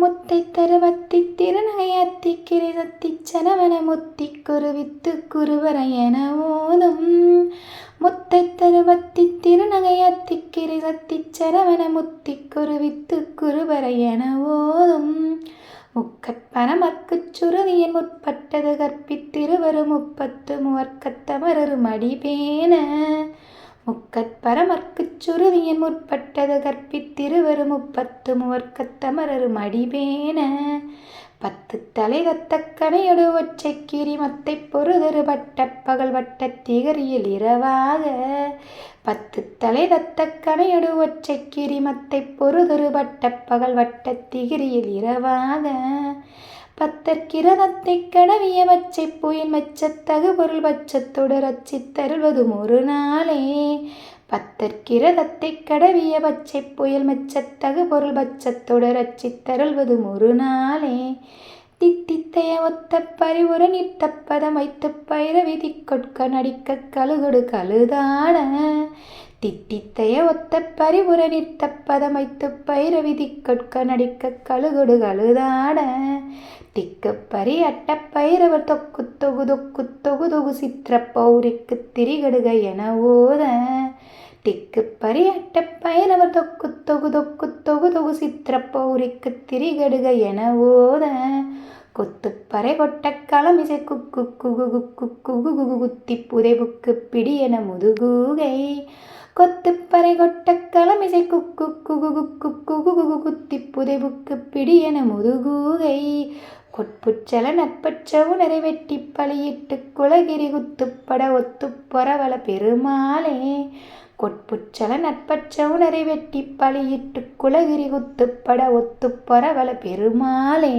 முத்தை தருவத்தி திருநகையத்தி கிரிதத்தி சனவன முத்தி குருவித்து குருவர என ஓதும். முத்தை தருவத்தி திருநகையத்தி கிரிதத்தி சரவண முத்தி குருவித்து குருவர என ஓதும். முக்கற்பனமர்க்குச் சுருதியின் முற்பட்டது கற்பித்திருவரு முப்பத்து முவர்க்கத்தமரரு மடிபேன. முக்கற்பரமர்க்குச் சுருதியின் முற்பட்டது கற்பித்திருவரு முப்பத்து முவர்க்கத்தமரரும் அடிபேன பத்து தலை தத்தக் கனையொடு கிரிமத்தை பொறுதரு பட்ட பகல் வட்ட திகரியில் இரவாக. பத்து தலை தத்தக் கனையொடு கிரிமத்தை பொறுதரு பட்ட பகல் வட்டத் திகிரியில் இரவாக. பத்தற்கிரதத்தைக் கடவிய வச்சை புயல் மெச்சத் தகுபொருள் பட்சத்தொடு ரச்சித் தருள்வதும் ஒரு நாளே. பத்தற்கிரதத்தைக் கடவிய பச்சை புயல் மச்சத்தகு பொருள் பச்சத்தொடர் ரச்சித் தருள்வதும் ஒரு நாளே. தித்தித்தைய ஒத்த பரிவுர நித்தப்பதம் வைத்துப் பைரவி திக்கொட்க நடிக்க கழுகொடு கழுதாட தித்தித்தைய ஒத்த பரிவுர நித்தப்பதம் வைத்துப் பைரவி திக்கொட்க நடிக்க கழுகொடு கழுதாட திக்கு பரி அட்ட பைரவர் தொக்கு தொகு தொக்கு தொகு தொகு சித்திரப்பௌரிக்கு திரிகடுக என ஓத. திக்கு பரி அட்ட பைரவர் தொக்கு தொகு தொக்கு தொகு தொகு சித்திரப்பௌரிக்கு திரிகடுக என ஓத. கொத்துப்பறை கொட்ட களமிசை குக்கு குகு குக்கு குகு குகு குத்தி புதைவுக்கு பிடி என முதுகூகை. கொத்துப்பறை கொட்ட களமிசை குக்கு குகு குக்கு குகு குகு குத்தி புதைபுக்கு பிடியென முதுகூகை கொட்புச்சல நட்பற்ற உணரை வெட்டி பலியிட்டு குலகிரி குத்துப்பட ஒத்து பொறவள பெருமாளே கொட்புச்சல நட்பற்ற உணரை வெட்டி பலியிட்டு குலகிரி குத்துப்பட ஒத்து பொறவள பெருமாளே